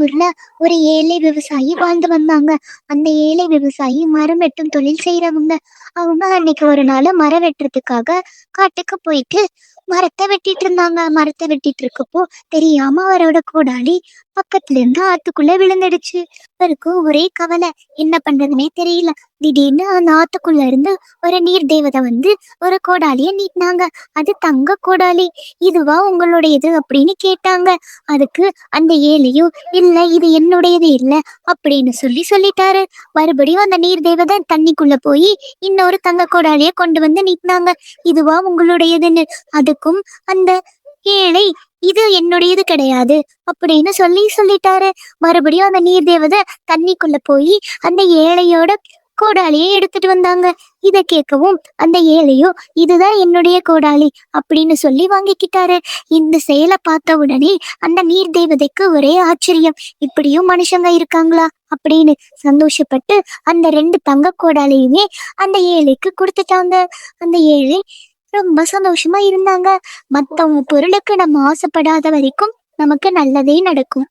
ஊர்ல ஒரு ஏழை விவசாயி வாழ்ந்து வந்தாங்க. அந்த ஏழை விவசாயி மரம் வெட்டும் தொழில் செய்யறவங்க அவங்க அன்னைக்கு ஒரு நாள் மரம் வெட்டுறதுக்காக காட்டுக்கு போயிட்டு மரத்தை வெட்டிட்டு இருந்தாங்க. மரத்தை வெட்டிட்டு இருக்கப்போ தெரியாம அவரோட கூடாளி பக்கத்துல இருந்து ஆத்துக்குள்ள விழுந்துடுச்சு. அவருக்கு ஒரே கவலை. என்ன பண்றதுனே தெரியல. திடீர்னு அந்த ஆத்துக்குள்ள இருந்து ஒரு நீர் தேவதை வந்து ஒரு கோடாலிய நீட்டினாங்க. அது தங்க கோடாலி. இதுவா உங்களுடையது அப்படின்னு கேட்டாங்க. அதுக்கு அந்த ஏழையும் இல்ல இது என்னுடையது இல்ல அப்படின்னு சொல்லி சொல்லிட்டாரு. மறுபடியும் அந்த நீர் தேவதை தண்ணிக்குள்ள போய் இன்னொரு தங்க கோடாலிய கொண்டு வந்து நீட்டினாங்க. இதுவா உங்களுடையதுன்னு. அதுக்கும் அந்த ஏழை இது என்னுடையது கிடையாது அப்படின்னு சொல்லி சொல்லிட்டாரு. மறுபடியும் அந்த நீர் தேவதை தண்ணிக்குள்ள போய் அந்த ஏழையோட கோடாலியை எடுத்துட்டு வந்தாங்க. இத கேட்கவும் அந்த ஏழையோ இதுதான் என்னுடைய கோடாலி அப்படின்னு சொல்லி வாங்கிக்கிட்டாரு. இந்த செயலை பார்த்த உடனே அந்த நீர் தேவதைக்கு ஒரே ஆச்சரியம். இப்படியும் மனுஷங்க இருக்காங்களா? அப்படின்னு சந்தோஷப்பட்டு அந்த ரெண்டு தங்க கோடாலையுமே அந்த ஏழைக்கு கொடுத்துட்டாங்க. அந்த ஏழை ரொம்ப சந்தோஷமா இருந்தாங்க. மத்தவங்க பொருளுக்கு நம்ம ஆசைப்படாத வரைக்கும் நமக்கு நல்லதே நடக்கும்.